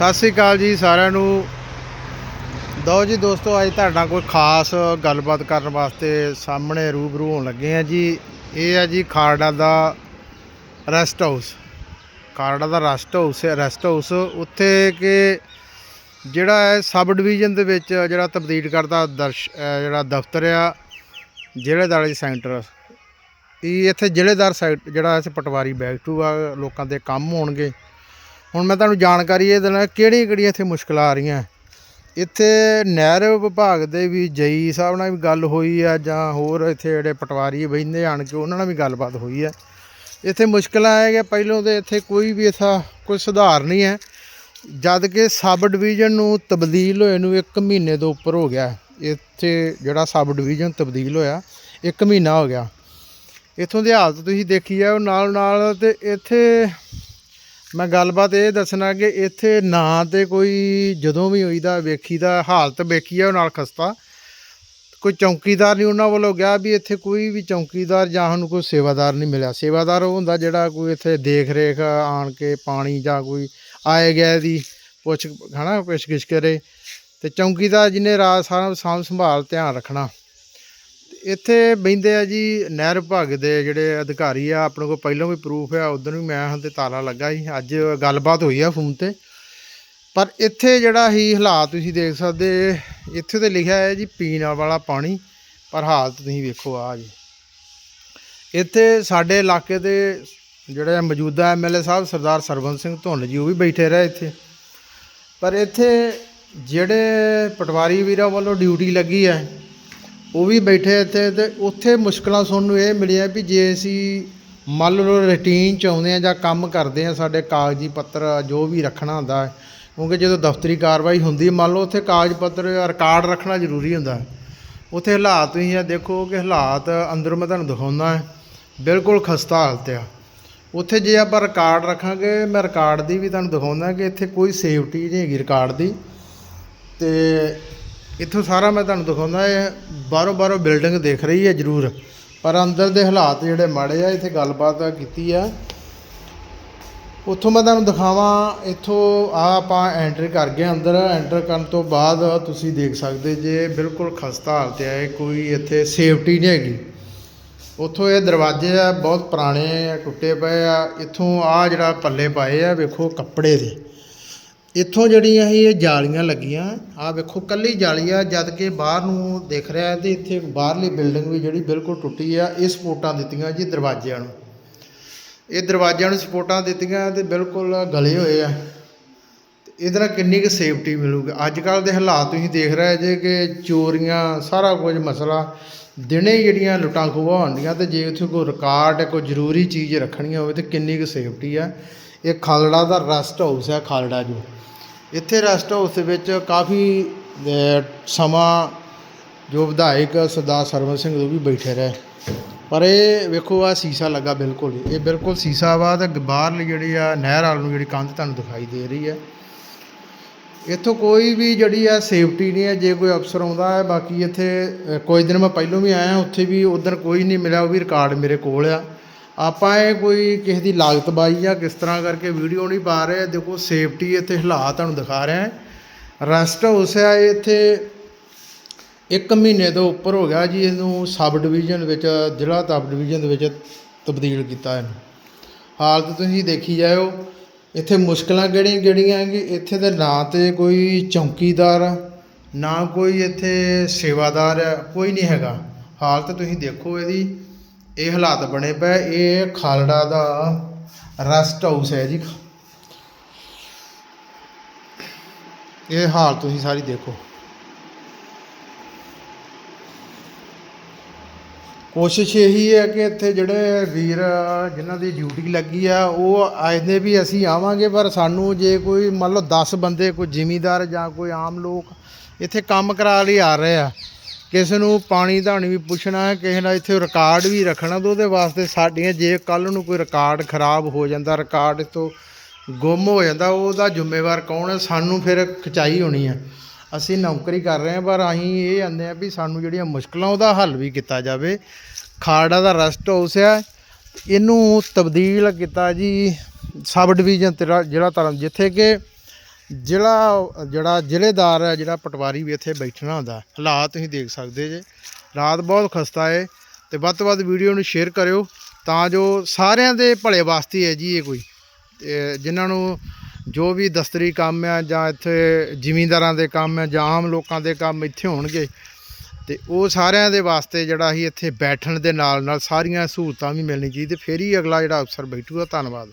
ਸਤਿ ਸ੍ਰੀ ਅਕਾਲ ਜੀ ਸਾਰਿਆਂ ਨੂੰ। ਦੋ ਜੀ ਦੋਸਤੋ, ਅੱਜ ਤੁਹਾਡਾ ਕੋਈ ਖਾਸ ਗੱਲਬਾਤ ਕਰਨ ਵਾਸਤੇ ਸਾਹਮਣੇ ਰੂਬਰੂ ਹੋਣ ਲੱਗੇ ਆ ਜੀ। ਇਹ ਆ ਜੀ ਖਾਰੜਾ ਦਾ ਰੈਸਟ ਹਾਊਸ। ਖਾਰੜਾ ਦਾ ਰੈਸਟ ਹਾਊਸ ਹੈ, ਰੈਸਟ ਹਾਊਸ। ਉੱਥੇ ਕਿ ਜਿਹੜਾ ਹੈ ਸਬ ਡਿਵੀਜ਼ਨ ਦੇ ਵਿੱਚ ਜਿਹੜਾ ਤਬਦੀਲ ਕਰਦਾ ਦਰਸ਼ ਜਿਹੜਾ ਦਫ਼ਤਰ ਆ ਜ਼ਿਲ੍ਹੇਦਾਰੀ ਸੈਂਟਰ। ਇਹ ਇੱਥੇ ਜ਼ਿਲ੍ਹੇਦਾਰ ਸਾਈਟ ਜਿਹੜਾ ਇਸ ਪਟਵਾਰੀ ਬੈਕ ਟੂ ਆ, ਲੋਕਾਂ ਦੇ ਕੰਮ ਹੋਣਗੇ। ਹੁਣ ਮੈਂ ਤੁਹਾਨੂੰ ਜਾਣਕਾਰੀ ਇਹ ਦੇਣਾ ਕਿਹੜੀਆਂ ਕਿਹੜੀਆਂ ਇੱਥੇ ਮੁਸ਼ਕਲਾਂ ਆ ਰਹੀਆਂ। ਇੱਥੇ ਨਹਿਰ ਵਿਭਾਗ ਦੇ ਵੀ ਜਈ ਸਾਹਿਬ ਨਾਲ ਵੀ ਗੱਲ ਹੋਈ ਆ ਜਾਂ ਹੋਰ ਇੱਥੇ ਜਿਹੜੇ ਪਟਵਾਰੀ ਬਹਿੰਦੇ ਆਣ ਕੇ ਉਹਨਾਂ ਨਾਲ ਵੀ ਗੱਲਬਾਤ ਹੋਈ ਆ। ਇੱਥੇ ਮੁਸ਼ਕਲਾਂ ਆ ਕਿ ਪਹਿਲੋਂ ਤੇ ਇੱਥੇ ਕੋਈ ਵੀ ਇੱਥਾ ਕੋਈ ਸੁਧਾਰ ਨਹੀਂ ਹੈ। ਜਦ ਕਿ ਸਬ ਡਿਵੀਜ਼ਨ ਨੂੰ ਤਬਦੀਲ ਹੋਏ ਨੂੰ 1 ਮਹੀਨੇ ਤੋਂ ਉੱਪਰ ਹੋ ਗਿਆ। ਇੱਥੇ ਜਿਹੜਾ ਸਬ ਡਿਵੀਜ਼ਨ ਤਬਦੀਲ ਹੋਇਆ 1 ਮਹੀਨਾ ਹੋ ਗਿਆ। ਇੱਥੋਂ ਦੀ ਹਾਲਤ ਤੁਸੀਂ ਦੇਖੀ ਆ, ਉਹ ਨਾਲ ਨਾਲ ਤੇ ਇੱਥੇ ਮੈਂ ਗੱਲਬਾਤ ਇਹ ਦੱਸਣਾ ਕਿ ਇੱਥੇ ਨਾ ਤੇ ਕੋਈ ਜਦੋਂ ਵੀ ਹੋਈਦਾ, ਵੇਖੀਦਾ, ਹਾਲਤ ਵੇਖੀ ਆ, ਉਹ ਨਾਲ ਖਸਤਾ। ਕੋਈ ਚੌਕੀਦਾਰ ਨਹੀਂ ਉਹਨਾਂ ਵੱਲੋਂ ਗਿਆ ਵੀ ਇੱਥੇ ਕੋਈ ਵੀ ਚੌਕੀਦਾਰ ਜਾਂ ਸਾਨੂੰ ਕੋਈ ਸੇਵਾਦਾਰ ਨਹੀਂ ਮਿਲਿਆ। ਸੇਵਾਦਾਰ ਉਹ ਹੁੰਦਾ ਜਿਹੜਾ ਕੋਈ ਇੱਥੇ ਦੇਖ ਰੇਖ ਆਣ ਕੇ ਪਾਣੀ ਜਾਂ ਕੋਈ ਆਏ ਗਏ ਦੀ ਪੁੱਛ, ਹਨਾ ਪੁੱਛ ਕਰੇ। ਤੇ ਚੌਕੀਦਾਰ ਜਿਹਨੇ ਰਾਤ ਸਾਰਾ ਸਾਂਭ ਸੰਭਾਲ ਧਿਆਨ ਰੱਖਣਾ। ਇੱਥੇ ਬਹਿੰਦੇ ਆ ਜੀ ਨਹਿਰ ਵਿਭਾਗ ਦੇ ਜਿਹੜੇ ਅਧਿਕਾਰੀ ਆ, ਆਪਣੇ ਕੋਲ ਪਹਿਲਾਂ ਵੀ ਪ੍ਰੂਫ ਆ ਉਦੋਂ ਵੀ ਮੈਂ ਹਾਂ ਤੇ ਤਾਲਾ ਲੱਗਾ ਸੀ, ਅੱਜ ਗੱਲਬਾਤ ਹੋਈ ਆ ਫੋਨ ਤੇ। ਪਰ ਇੱਥੇ ਜਿਹੜਾ ਹੀ ਹਾਲਾਤ ਤੁਸੀਂ ਦੇਖ ਸਕਦੇ, ਇੱਥੇ ਤੇ ਲਿਖਿਆ ਹੈ ਜੀ ਪੀਣ ਵਾਲਾ ਪਾਣੀ, ਪਰ ਹਾਲਤ ਤੁਸੀਂ ਵੇਖੋ ਆ ਜੀ। ਇੱਥੇ ਸਾਡੇ ਇਲਾਕੇ ਦੇ ਜਿਹੜੇ ਮੌਜੂਦਾ ਐਮਐਲਏ ਸਾਹਿਬ ਸਰਦਾਰ ਸਰਬੰਸ ਸਿੰਘ ਧੁੰਨ ਜੀ, ਉਹ ਵੀ ਬੈਠੇ ਰਹੇ ਇੱਥੇ। ਪਰ ਇੱਥੇ ਜਿਹੜੇ ਪਟਵਾਰੀ ਵੀਰਾਂ ਵੱਲੋਂ ਡਿਊਟੀ ਲੱਗੀ ਹੈ ਉਹ ਵੀ ਬੈਠੇ ਇੱਥੇ ਤੇ ਉੱਥੇ ਮੁਸ਼ਕਲਾਂ ਸੁਣਨ ਨੂੰ ਇਹ ਮਿਲਿਆ ਵੀ ਜੇ ਅਸੀਂ ਮੰਨ ਲਓ ਰੂਟੀਨ ਚ ਆਉਂਦੇ ਆ ਜਾਂ ਕੰਮ ਕਰਦੇ ਆ ਸਾਡੇ ਕਾਗਜ਼ੀ ਪੱਤਰ ਜੋ ਵੀ ਰੱਖਣਾ ਹੁੰਦਾ ਕਿਉਂਕਿ ਜਦੋਂ ਦਫ਼ਤਰੀ ਕਾਰਵਾਈ ਹੁੰਦੀ ਮੰਨ ਲਓ ਉੱਥੇ ਕਾਗਜ਼ ਪੱਤਰ ਰਿਕਾਰਡ ਰੱਖਣਾ ਜ਼ਰੂਰੀ ਹੁੰਦਾ ਉੱਥੇ ਹਾਲਾਤ ਤੁਸੀਂ ਇਹ ਦੇਖੋ ਕਿ ਹਾਲਾਤ ਅੰਦਰ ਮੈਂ ਤੁਹਾਨੂੰ ਦਿਖਾਉਂਦਾ ਹੈ, ਬਿਲਕੁਲ ਖਸਤਾ ਹਾਲਤ ਆ। ਉੱਥੇ ਜੇ ਆਪਾਂ ਰਿਕਾਰਡ ਰੱਖਾਂਗੇ, ਮੈਂ ਰਿਕਾਰਡ ਦੀ ਵੀ ਤੁਹਾਨੂੰ ਦਿਖਾਉਂਦਾ ਕਿ ਇੱਥੇ ਕੋਈ ਸੇਫਟੀ ਨਹੀਂ ਹੈਗੀ ਰਿਕਾਰਡ ਦੀ ਤੇ ਇੱਥੋਂ ਸਾਰਾ ਮੈਂ ਤੁਹਾਨੂੰ ਦਿਖਾਉਂਦਾ, ਇਹ ਬਾਹਰੋਂ ਬਾਹਰੋਂ ਬਿਲਡਿੰਗ ਦਿਖ ਰਹੀ ਹੈ ਜ਼ਰੂਰ। ਪਰ ਅੰਦਰ ਦੇ ਹਾਲਾਤ ਜਿਹੜੇ ਮਾੜੇ ਆ, ਇੱਥੇ ਗੱਲਬਾਤ ਕੀਤੀ ਆ। ਉੱਥੋਂ ਮੈਂ ਤੁਹਾਨੂੰ ਦਿਖਾਵਾਂ, ਇੱਥੋਂ ਆ ਆਪਾਂ ਐਂਟਰ ਕਰ ਗਏ ਅੰਦਰ। ਐਂਟਰ ਕਰਨ ਤੋਂ ਬਾਅਦ ਤੁਸੀਂ ਦੇਖ ਸਕਦੇ ਜੇ, ਬਿਲਕੁਲ ਖਸਤਾ ਹਾਲਤ ਹੈ ਕੋਈ ਇੱਥੇ ਸੇਫਟੀ ਨਹੀਂ ਹੈਗੀ। ਉੱਥੋਂ ਇਹ ਦਰਵਾਜ਼ੇ ਆ, ਬਹੁਤ ਪੁਰਾਣੇ ਆ, ਟੁੱਟੇ ਪਏ ਆ। ਇੱਥੋਂ ਆ ਜਿਹੜਾ ਪੱਲੇ ਪਾਏ ਆ, ਵੇਖੋ ਕੱਪੜੇ ਦੇ। ਇੱਥੋਂ ਜਿਹੜੀਆਂ ਸੀ ਇਹ ਜਾਲੀਆਂ ਲੱਗੀਆਂ ਆ ਵੇਖੋ ਕੱਲੀ ਜਾਲੀ ਆ, ਜਦ ਕਿ ਬਾਹਰ ਨੂੰ ਦਿਖ ਰਿਹਾ ਤੇ ਇੱਥੇ ਬਾਹਰਲੀ ਬਿਲਡਿੰਗ ਵੀ ਜਿਹੜੀ ਬਿਲਕੁਲ ਟੁੱਟੀ ਆ, ਇਹ ਸਪੋਰਟਾਂ ਦਿੱਤੀਆਂ ਜੀ ਦਰਵਾਜ਼ਿਆਂ ਨੂੰ। ਇਹ ਦਰਵਾਜ਼ਿਆਂ ਨੂੰ ਸਪੋਰਟਾਂ ਦਿੱਤੀਆਂ ਤੇ ਬਿਲਕੁਲ ਗਲੇ ਹੋਏ ਆ। ਤੇ ਇਹਦੇ ਨਾਲ ਕਿੰਨੀ ਕੁ ਸੇਫਟੀ ਮਿਲੂਗੀ? ਅੱਜ ਕੱਲ ਦੇ ਹਾਲਾਤ ਤੁਸੀਂ ਦੇਖ ਰਹੇ ਜੇ ਕਿ ਚੋਰੀਆਂ, ਸਾਰਾ ਕੁਝ ਮਸਲਾ ਦਿਨੇ ਹੀ ਜਿਹੜੀਆਂ ਲੁੱਟਾਂ ਖੋਹਾਂ ਹੁੰਦੀਆਂ ਤੇ ਜੇ ਉੱਥੇ ਕੋਈ ਰਿਕਾਰਡ ਕੋਈ ਜ਼ਰੂਰੀ ਚੀਜ਼ ਰੱਖਣੀ ਹੋਵੇ ਤੇ ਕਿੰਨੀ ਕੁ ਸੇਫਟੀ ਆ। ਇਹ ਖਾਲੜਾ ਦਾ ਰੈਸਟ ਹਾਊਸ ਹੈ ਖਾਲੜਾ ਜੋ। ਇੱਥੇ ਰੈਸਟ ਹਾਊਸ ਦੇ ਵਿੱਚ ਕਾਫੀ ਸਮਾਂ ਜੋ ਵਿਧਾਇਕ ਸਰਦਾਰ ਸਰਵਨ ਸਿੰਘ ਉਹ ਵੀ ਬੈਠੇ ਰਹੇ। ਪਰ ਇਹ ਵੇਖੋ ਆ ਸੀਸਾ ਲੱਗਾ ਬਿਲਕੁਲ ਇਹ ਬਿਲਕੁਲ ਸੀਸਾ ਵਾ ਤੇ ਬਾਹਰਲੀ ਜਿਹੜੀ ਆ ਨਹਿਰ ਵਾਲ ਨੂੰ ਜਿਹੜੀ ਕੰਧ ਤੁਹਾਨੂੰ ਦਿਖਾਈ ਦੇ ਰਹੀ ਹੈ। ਇੱਥੋਂ ਕੋਈ ਵੀ ਜਿਹੜੀ ਆ ਸੇਫਟੀ ਨਹੀਂ ਹੈ ਜੇ ਕੋਈ ਅਫਸਰ ਆਉਂਦਾ ਹੈ ਬਾਕੀ ਇੱਥੇ ਅ, ਕੁਝ ਦਿਨ ਮੈਂ ਪਹਿਲਾਂ ਵੀ ਆਇਆ ਉੱਥੇ ਵੀ ਉਧਰ ਕੋਈ ਨਹੀਂ ਮਿਲਿਆ ਉਹ ਵੀ ਰਿਕਾਰਡ ਮੇਰੇ ਕੋਲ ਆ। ਆਪਾਂ ਇਹ ਕੋਈ ਕਿਸੇ ਦੀ ਲਾਗਤਬਾਜ਼ੀ ਜਾਂ ਕਿਸ ਤਰ੍ਹਾਂ ਕਰਕੇ ਵੀਡੀਓ ਨਹੀਂ ਪਾ ਰਹੇ, ਦੇਖੋ ਸੇਫਟੀ ਇੱਥੇ ਹਾਲਾਤ ਤੁਹਾਨੂੰ ਦਿਖਾ ਰਿਹਾ ਹੈ। ਰੈਸਟ ਹਾਊਸ ਹੈ, ਇਹ ਇੱਥੇ ਇੱਕ ਮਹੀਨੇ ਤੋਂ ਉੱਪਰ ਹੋ ਗਿਆ ਜੀ, ਇਹਨੂੰ ਸਬ ਡਿਵੀਜ਼ਨ ਵਿੱਚ, ਜ਼ਿਲ੍ਹਾ ਸਬ ਡਿਵੀਜ਼ਨ ਦੇ ਵਿੱਚ ਤਬਦੀਲ ਕੀਤਾ ਇਹਨੂੰ। ਹਾਲਤ ਤੁਸੀਂ ਦੇਖੀ ਜਾਇਓ, ਇੱਥੇ ਮੁਸ਼ਕਲਾਂ ਕਿਹੜੀਆਂ ਕਿਹੜੀਆਂ ਕਿ ਇੱਥੇ ਦੇ ਨਾ ਤੇ ਕੋਈ ਚੌਕੀਦਾਰ, ਨਾ ਕੋਈ ਇੱਥੇ ਸੇਵਾਦਾਰ ਆ ਕੋਈ ਨਹੀਂ ਹੈਗਾ। ਹਾਲਤ ਤੁਸੀਂ ਦੇਖੋ ਇਹਦੀ। ਇਹ ਹਾਲਾਤ ਬਣੇ ਪਏ, ਇਹ ਖਾਲੜਾ ਦਾ ਰੈਸਟ ਹਾਊਸ ਹੈ ਜੀ। ਇਹ ਹਾਲ ਤੁਸੀਂ ਸਾਰੀ ਦੇਖੋ। ਕੋਸ਼ਿਸ਼ ਇਹੀ ਹੈ ਕਿ ਇੱਥੇ ਜਿਹੜੇ ਵੀਰ ਜਿਨ੍ਹਾਂ ਦੀ ਡਿਊਟੀ ਲੱਗੀ ਆ, ਉਹ ਆਖਦੇ ਵੀ ਅਸੀਂ ਆਵਾਂਗੇ, ਪਰ ਸਾਨੂੰ ਜੇ ਕੋਈ ਮੰਨ ਲਓ 10 ਬੰਦੇ, ਕੋਈ ਜ਼ਿਮੀਦਾਰ ਜਾਂ ਕੋਈ ਆਮ ਲੋਕ ਇੱਥੇ ਕੰਮ ਕਰਾ ਲਈ ਆ ਰਹੇ ਆ ਕਿਸੇ ਨੂੰ ਪਾਣੀ ਧਾਣੀ ਵੀ ਪੁੱਛਣਾ ਕਿਸੇ ਨਾਲ ਇੱਥੇ ਰਿਕਾਰਡ ਵੀ ਰੱਖਣਾ ਤਾਂ ਉਹਦੇ ਵਾਸਤੇ ਸਾਡੀਆਂ ਜੇ ਕੱਲ ਨੂੰ ਕੋਈ ਰਿਕਾਰਡ ਖਰਾਬ ਹੋ ਜਾਂਦਾ ਰਿਕਾਰਡ ਤੋਂ ਗੁੰਮ ਹੋ ਜਾਂਦਾ, ਉਹਦਾ ਜ਼ਿੰਮੇਵਾਰ ਕੌਣ ਹੈ? ਸਾਨੂੰ ਫਿਰ ਖਚਾਈ ਹੋਣੀ ਹੈ। ਅਸੀਂ ਨੌਕਰੀ ਕਰ ਰਹੇ ਹਾਂ, ਪਰ ਅਸੀਂ ਇਹ ਆਂਦੇ ਆ ਵੀ ਸਾਨੂੰ ਜਿਹੜੀਆਂ ਮੁਸ਼ਕਲਾਂ ਉਹਦਾ ਹੱਲ ਵੀ ਕੀਤਾ ਜਾਵੇ। ਖਾੜਾ ਦਾ ਰੈਸਟ ਹਾਊਸ ਹੈ। ਇਹਨੂੰ ਤਬਦੀਲ ਕੀਤਾ ਜੀ, ਸਬ ਡਿਵੀਜ਼ਨ ਤੇਰਾ, ਜਿਹੜਾ ਤਰ੍ਹਾਂ ਜਿੱਥੇ ਕਿ ਜ਼ਿਲ੍ਹਾ ਜਿਹੜਾ ਜ਼ਿਲ੍ਹੇਦਾਰ ਹੈ, ਜਿਹੜਾ ਪਟਵਾਰੀ ਵੀ ਇੱਥੇ ਬੈਠਣਾ ਹੁੰਦਾ ਹਾਲਾਤ ਤੁਸੀਂ ਦੇਖ ਸਕਦੇ ਜੇ। ਰਾਤ ਬਹੁਤ ਖਸਤਾ ਹੈ ਤੇ ਵੱਧ ਤੋਂ ਵੱਧ ਵੀਡੀਓ ਨੂੰ ਸ਼ੇਅਰ ਕਰਿਓ ਤਾਂ ਜੋ ਸਾਰਿਆਂ ਦੇ ਭਲੇ ਵਾਸਤੇ ਹੈ ਜੀ ਇਹ ਕੋਈ। ਤੇ ਜਿਨ੍ਹਾਂ ਨੂੰ ਜੋ ਵੀ ਦਸਤਰੀ ਕੰਮ ਆ ਜਾਂ ਇੱਥੇ ਜ਼ਿਮੀਂਦਾਰਾਂ ਦੇ ਕੰਮ ਆ ਜਾਂ ਆਮ ਲੋਕਾਂ ਦੇ ਕੰਮ ਇੱਥੇ ਹੋਣਗੇ, ਤੇ ਉਹ ਸਾਰਿਆਂ ਦੇ ਵਾਸਤੇ ਜਿਹੜਾ ਅਸੀਂ ਇੱਥੇ ਬੈਠਣ ਦੇ ਨਾਲ ਨਾਲ ਸਾਰੀਆਂ ਸਹੂਲਤਾਂ ਵੀ ਮਿਲਣੀ ਚਾਹੀਦੀ ਫਿਰ ਹੀ ਅਗਲਾ ਜਿਹੜਾ ਅਫਸਰ ਬੈਠੂਗਾ। ਧੰਨਵਾਦ।